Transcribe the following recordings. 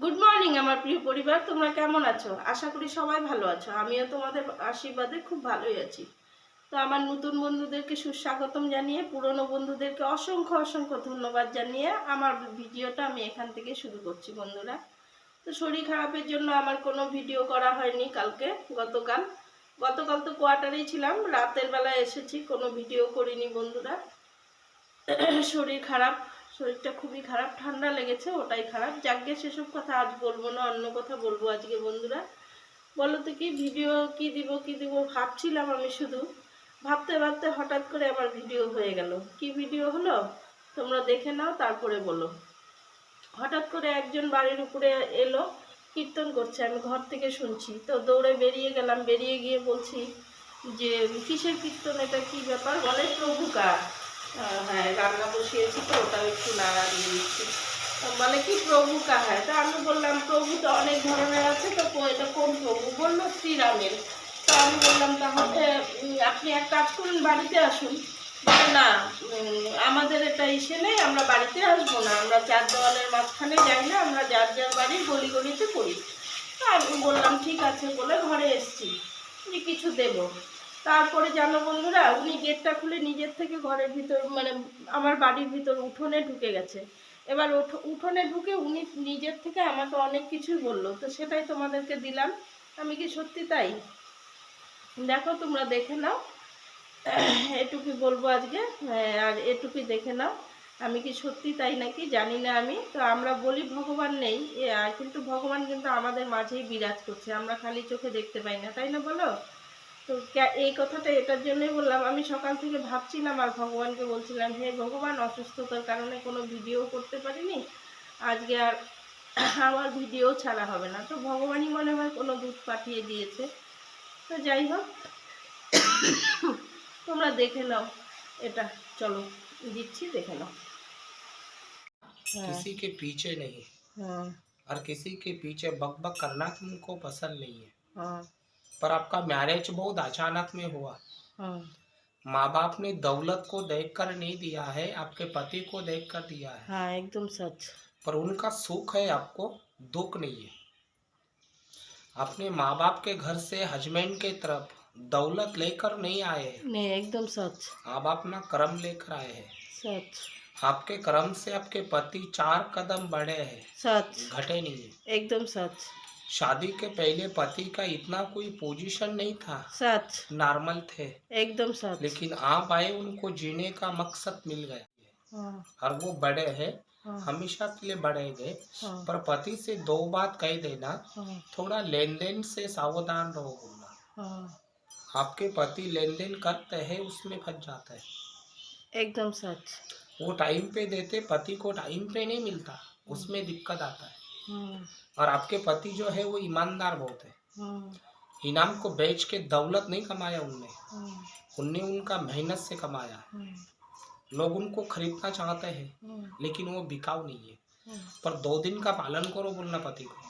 Good morning আমার প্রিয় পরিবার, তোমরা কেমন আছো? আশা করি সবাই ভালো আছো। আমিও তোমাদের আশীর্বাদে খুব ভালোই আছি। তো আমার নতুন বন্ধুদেরকে সুস্বাগতম জানিয়ে, পুরনো বন্ধুদেরকে অসংখ্য অসংখ্য ধন্যবাদ জানিয়ে আমার ভিডিওটা আমি এখান থেকে শুরু করছি, বন্ধুরা। তো শরীর খারাপের জন্য আমার কোনো ভিডিও করা হয়নি কালকে, গতকাল। গতকাল তো কোয়ার্টারেই ছিলাম, রাতের বেলা এসেছি, কোনো ভিডিও করিনি বন্ধুরা। শরীর খারাপ। শরীরটা খুবই খারাপ ঠান্ডা লেগেছে ওটাই খারাপ। যাকে সেসব কথা আজ বলব না অন্য কথা বলব আজকে বন্ধুরা। বলো তো কি ভিডিও কি দিব কি দিব? ভাবছিলাম আমি শুধু। ভাবতে ভাবতে হঠাৎ করে আমার ভিডিও হয়ে গেল। কি ভিডিও হলো? তোমরা দেখে নাও তারপরে বলো। হঠাৎ করে একজন বাড়ির উপরে এলো কীর্তন করছে আমি ঘর থেকে শুনছি। তো দৌড়ে বেরিয়ে গেলাম বেরিয়ে গিয়ে বলছি যে কিসের কীর্তন এটা কি ব্যাপার? বলে প্রভু কার আহ, হ্যাঁ রান্না বসিয়েছি তো, ওটাও একটু নাড়া দিয়ে দিচ্ছি। বলে কি প্রভু কা হ্যাঁ তো আমি বললাম, প্রভু তো অনেক ধরনের আছে, তো এটা কোন প্রভু? বলল, শ্রীরামের। তো আমি বললাম, তাহলে আপনি এক কাজ করুন, বাড়িতে আসুন। না আমাদের এটা ইসে নেই, আমরা বাড়িতে আসব না। আমরা চার দেওয়ালের মাঝখানে যাই না, আমরা যার যার বাড়ির গলি গলিতে করি। আমি বললাম, ঠিক আছে, বলে ঘরে এসছি। যে কিছু দেবো। তারপরে জানো বন্ধুরা উনি গেটটা খুলে নিজের থেকে ঘরের ভিতর মানে আমার বাড়ির ভিতর উঠোনে ঢুকে গেছে। এবার উঠো- উঠোনে ঢুকে উনি নিজের থেকে আমাকে অনেক কিছুই বলল তো সেটাই তোমাদেরকে দিলাম। আমি কি সত্যি তাই? দেখো তোমরা দেখে নাও। এটুকুই বলব আজকে হ্যাঁ, আর এটুকুই দেখে নাও। আমি কি সত্যি তাই নাকি? জানি না আমি। তো আমরা বলি ভগবান নেই কিন্তু ভগবান কিন্তু আমাদের মাঝেই বিরাজ করছে আমরা খালি চোখে দেখতে পাই না তাই না বলো? তো কে- এই কথাটা এটার জন্যই বললাম আমি সকাল থেকে ভাবছিলাম আর ভগবানকে বলছিলাম হে ভগবান অসুস্থতার কারণে কোনো ভিডিও করতে পারিনি আজকে আর আমার ভিডিও ছাড়া হবে না তো ভগবানই মনে হয় কোনো দুধ পাঠিয়ে দিয়েছে তো যাই হোক তোমরা দেখে নাও এটা চলো দিচ্ছি দেখে নাও হ্যাঁ किसी के पीछे नहीं হ্যাঁ और किसी के पीछे बक बक करना तुमको पसंद नहीं है হ্যাঁ पर आपका मैरिज बहुत अचानक में हुआ। हाँ। माँ बाप ने दौलत को देखकर नहीं दिया है आपके पति को देखकर दिया है। हाँ एकदम सच। पर उनका सुख है आपको दुख नहीं है। अपने माँ बाप के घर से हजबैंड के तरफ़ दौलत लेकर नहीं आए नहीं एकदम सच। आप अपना कर्म लेकर आए हैं। सच। आपके कर्म से आपके पति चार कदम बढ़े हैं। सच। घटे नहीं है। एकदम सच। शादी के पहले पति का इतना कोई पोजीशन नहीं था। सच नॉर्मल थे। एकदम सच लेकिन आप आए उनको जीने का मकसद मिल गया। हाँ। और वो बड़े हैं हाँ। हमेशा के लिए बढ़ेंगे हाँ पर पति से दो बात कह देना थोड़ा लेन देन से सावधान रहो। बोलना हाँ। आपके पति लेन देन करते हैं उसमें फंस जाता है। एकदम सच वो टाइम पे देते पति को टाइम पे नहीं मिलता। उसमें दिक्कत आता है। और आपके पति जो है वो ईमानदार बहुत है। हम्म इनाम को बेच के दौलत नहीं कमाया उनने। हम्म उनने उनका मेहनत से कमाया। हम्म लोग उनको खरीदना चाहते हैं लेकिन वो बिकाऊ नहीं है। पर दो दिन का पालन करो बोलना पति को।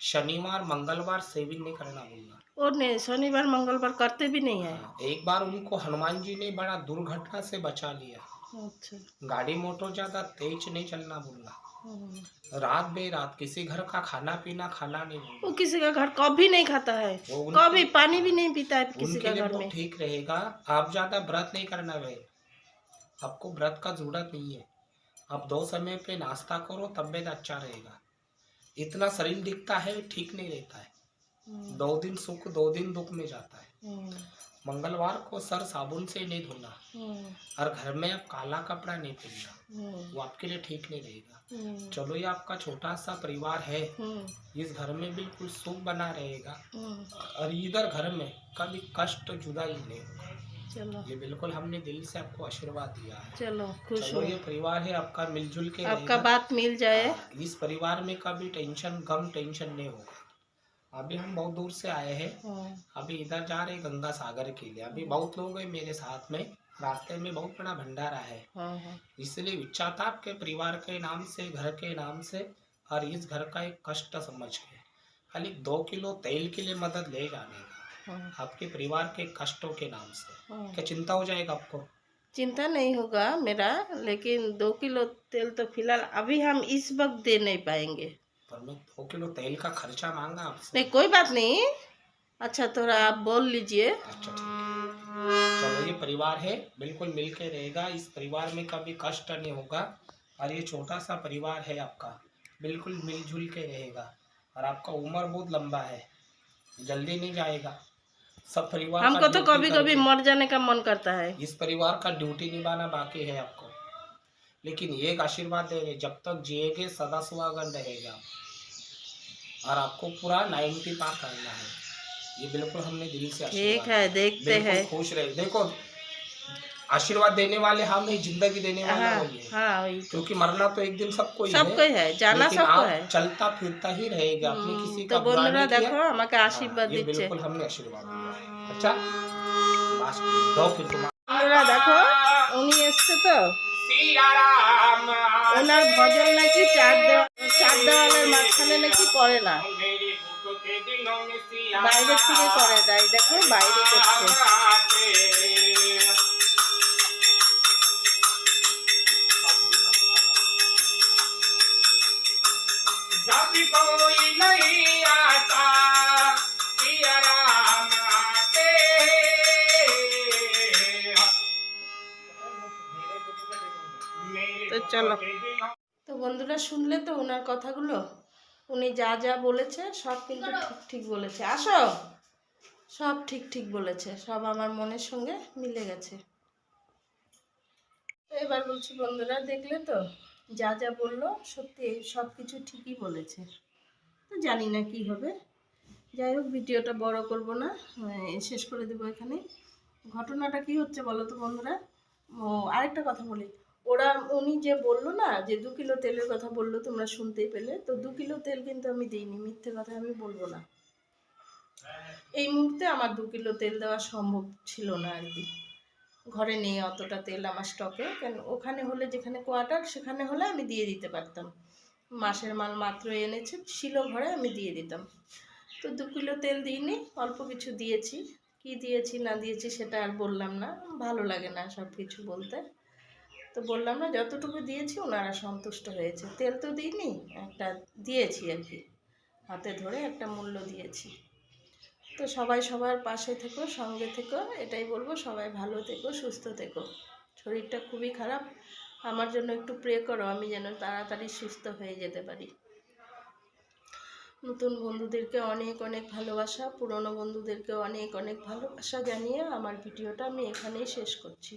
शनिवार मंगलवार सेविंग नहीं करना बोलना। और नहीं शनिवार मंगलवार करते भी नहीं है। हाँ, एक बार उनको हनुमान जी ने बड़ा दुर्घटना से बचा लिया। अच्छा। गाड़ी मोटर ज़्यादा तेज नहीं चलना बोलना। रात बे रात किसी घर का खाना पीना खाना नहीं। वो किसी का घर कभी नहीं खाता है। कभी पानी भी नहीं पीता है किसी का घर में। ठीक रहेगा। आप ज़्यादा व्रत नहीं करना भाई आपको व्रत का ज़रूरत नहीं है। आप दो समय पे नाश्ता करो तबियत अच्छा रहेगा। इतना शरीर दिखता है ठीक नहीं रहता है। हम्म, दो दिन सुख दो दिन दुख में जाता है। हम्म, मंगलवार को सर साबुन से नहीं धोना। हम्म, और घर में आप काला कपड़ा नहीं पहनना। हम्म, वो आपके लिए ठीक नहीं रहेगा। हम्म, चलो ये आपका छोटा सा परिवार है। इस घर में बिल्कुल सुख बना रहेगा। और इधर घर में कभी कष्ट जुदा ही नहीं होगा। चलो। ये बिल्कुल हमने दिल से आपको आशीर्वाद दिया है। चलो खुश हो ये परिवार है आपका मिलजुल के आपका बात मिल जाए। हाँ, इस परिवार में कभी टेंशन गम टेंशन नहीं होगा। अभी हम बहुत दूर से आए हैं। हाँ, अभी इधर जा रहे गंगा सागर के लिए। अभी बहुत लोग हैं मेरे साथ में। रास्ते में बहुत बड़ा भंडारा है। हाँ, हाँ, इसलिए इच्छा था आपके परिवार के नाम से घर के नाम से और इस घर का एक कष्ट समझ के। खाली दो किलो तेल के लिए मदद ले जाने का। आपके परिवार के कष्टों के नाम से। क्या चिंता हो जाएगा आपको? चिंता नहीं होगा मेरा लेकिन दो किलो तेल तो फ़िलहाल अभी हम इस वक्त दे नहीं पाएँगे। पर मैं दो किलो तेल का खर्चा मांगा आपसे। नहीं कोई बात नहीं। अच्छा थोड़ा आप बोल लीजिए। अच्छा ठीक। है चलो ये परिवार है बिल्कुल मिल के रहेगा। इस परिवार में कभी कष्ट नहीं होगा। और ये छोटा सा परिवार है आपका बिल्कुल मिलजुल के रहेगा। और आपका उम्र बहुत लंबा है जल्दी नहीं जाएगा। सब परिवार हमको तो कभी कभी मर जाने का मन करता है। इस परिवार का ड्यूटी निभाना बाकी है आपको। लेकिन एक आशीर्वाद दे रहे जब तक जिएगे सदा सुहागन रहेगा। और आपको पूरा नाइन्टी पार करना है। ये बिल्कुल हमने दिल से ठीक है देखते हैं। खुश रहे। देखो आशीर्वाद देने वाले हम ही ज़िंदगी देने वाले हाँ, हाँ, क्योंकि मरना तो एक दिन सबको ही सब है, है जाना सबको है। चलता फिरता ही रहेगा अपने हम्म, किसी तो का बंधुरा देखो हमारे हाँ, आशीर्वाद हाँ, बिल्कुल हमने आशीर्वाद दिया है। हाँ। अच्छा देखो उन्हीं तो ওনার ভজন নাকি চার চার দেওয়ালের মাঝখানে নাকি করে না। বাইরের থেকে করে দেয় দেখো বাইরে করছে। জাতি নাই আতা চলো। তো বন্ধুরা শুনলে তো ওনার কথাগুলো? উনি যা যা বলেছে সব কিন্তু ঠিক ঠিক বলেছে। আসো। সব ঠিক ঠিক বলেছে। সব আমার মনের সঙ্গে মিলে গেছে। এবার বলছি বন্ধুরা দেখলে তো? যা যা বলল সত্যি সব কিছু ঠিকই বলেছে। তো জানি না কি হবে। যাই হোক ভিডিওটা বড় করব না। শেষ করে দেবো এখানে ঘটনাটা কি হচ্ছে বলো তো বন্ধুরা? ও আরেকটা কথা বলি। ওরা, উনি যে বলল না যে দু কিলো তেলের কথা বলল, তোমরা শুনতেই পেলে। তো দু কিলো তেল কিন্তু আমি দিইনি, মিথ্যে কথা আমি বলব না। এই মুহূর্তে আমার দু কিলো তেল দেওয়া সম্ভব ছিল না আর কি। ঘরে নেই অতটা তেল আমার স্টকে কেন ওখানে হলে যেখানে কোয়ার্টার সেখানে হলে আমি দিয়ে দিতে পারতাম। মাসের মাল মাত্র এনেছে, ছিল ঘরে, আমি দিয়ে দিতাম। তো দু কিলো তেল দিইনি, অল্প কিছু দিয়েছি। কি দিয়েছি, না দিয়েছি, সেটা আর বললাম না। ভালো লাগে না সব কিছু বলতে। তো বললাম না, যতটুকু দিয়েছি ওনারা সন্তুষ্ট হয়েছে। তেল তো দিইনি, একটা দিয়েছি আর কি। হাতে ধরে একটা মূল্য দিয়েছি। তো সবাই সবার পাশে থেকো, সঙ্গে থেকো, এটাই বলব, সবাই ভালো থেকো, সুস্থ থেকো। শরীরটা খুবই খারাপ, আমার জন্য একটু প্রে করো, আমি যেন তাড়াতাড়ি সুস্থ হয়ে যেতে পারি। নতুন বন্ধুদেরকে অনেক অনেক ভালোবাসা, পুরনো বন্ধুদেরকে অনেক অনেক ভালোবাসা জানিয়ে আমার ভিডিওটা আমি এখানেই শেষ করছি।